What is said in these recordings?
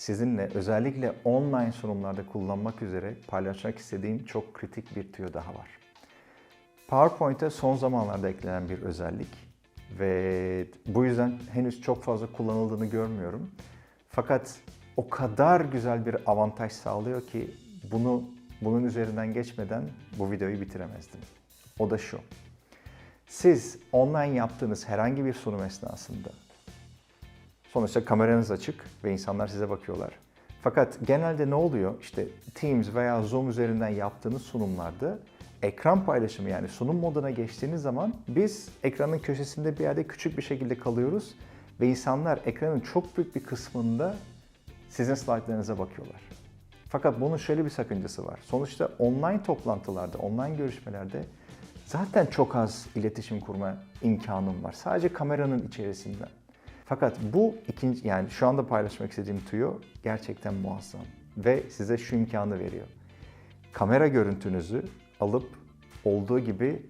sizinle özellikle online sunumlarda kullanmak üzere paylaşmak istediğim çok kritik bir tüyo daha var. PowerPoint'e son zamanlarda eklenen bir özellik ve bu yüzden henüz çok fazla kullanıldığını görmüyorum. Fakat o kadar güzel bir avantaj sağlıyor ki bunu bunun üzerinden geçmeden bu videoyu bitiremezdim. O da şu. Siz online yaptığınız herhangi bir sunum esnasında sonuçta kameranız açık ve insanlar size bakıyorlar. Fakat genelde ne oluyor? İşte Teams veya Zoom üzerinden yaptığınız sunumlarda ekran paylaşımı yani sunum moduna geçtiğiniz zaman biz ekranın köşesinde bir yerde küçük bir şekilde kalıyoruz ve insanlar ekranın çok büyük bir kısmında sizin slaytlarınıza bakıyorlar. Fakat bunun şöyle bir sakıncası var. Sonuçta online toplantılarda, online görüşmelerde zaten çok az iletişim kurma imkanım var. Sadece kameranın içerisinde. Fakat bu ikinci yani şu anda paylaşmak istediğim tüyo gerçekten muazzam ve size şu imkanı veriyor. Kamera görüntünüzü alıp olduğu gibi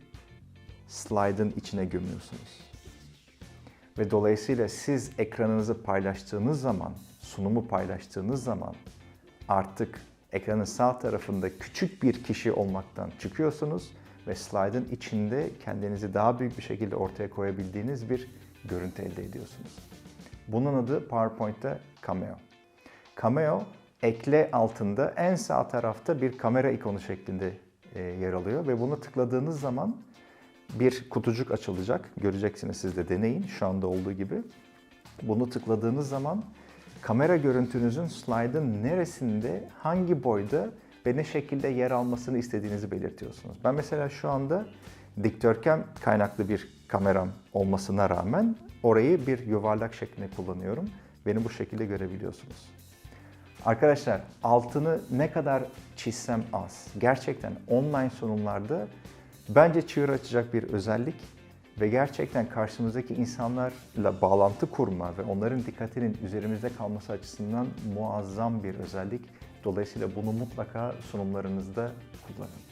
slide'ın içine gömüyorsunuz. Ve dolayısıyla siz ekranınızı paylaştığınız zaman, sunumu paylaştığınız zaman artık ekranın sağ tarafında küçük bir kişi olmaktan çıkıyorsunuz ve slide'ın içinde kendinizi daha büyük bir şekilde ortaya koyabildiğiniz bir görüntü elde ediyorsunuz. Bunun adı PowerPoint'te Cameo. Cameo ekle altında en sağ tarafta bir kamera ikonu şeklinde e, yer alıyor ve bunu tıkladığınız zaman bir kutucuk açılacak. Göreceksiniz siz de deneyin şu anda olduğu gibi. Bunu tıkladığınız zaman kamera görüntünüzün slide'ın neresinde, hangi boyda ve ne şekilde yer almasını istediğinizi belirtiyorsunuz. Ben mesela şu anda dikdörtgen kaynaklı bir kameram olmasına rağmen orayı bir yuvarlak şeklinde kullanıyorum. Beni bu şekilde görebiliyorsunuz. Arkadaşlar altını ne kadar çizsem az. Gerçekten online sunumlarda bence çığır açacak bir özellik ve gerçekten karşımızdaki insanlarla bağlantı kurma ve onların dikkatinin üzerimizde kalması açısından muazzam bir özellik. Dolayısıyla bunu mutlaka sunumlarınızda kullanın.